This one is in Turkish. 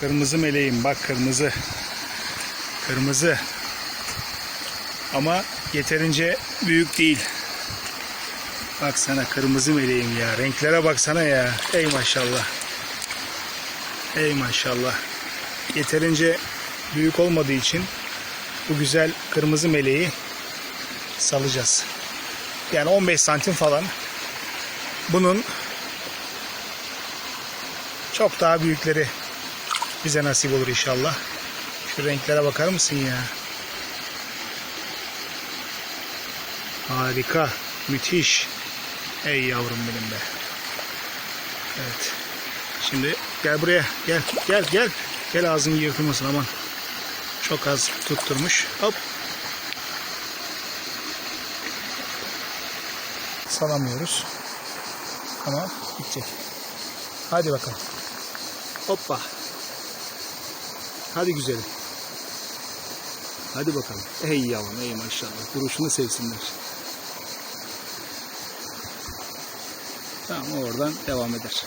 Kırmızı meleğim bak kırmızı. Kırmızı. Ama yeterince büyük değil. Baksana kırmızı meleğim ya. Renklere baksana ya. Ey maşallah. Ey maşallah. Yeterince büyük olmadığı için bu güzel kırmızı meleği salacağız. Yani 15 santim falan. Bunun çok daha büyükleri bize nasip olur inşallah. Şu renklere bakar mısın ya? Harika. Müthiş. Ey yavrum benim be. Evet. Şimdi gel buraya. Gel. Gel gel. Gel ağzını yırtılmasın aman. Çok az tutturmuş. Hop. Salamıyoruz. Ama gidecek. Hadi bakalım. Hoppa. Hadi güzelim. Hadi bakalım. Ey yavrum ey maşallah. Duruşunu sevsinler. Tamam oradan devam eder.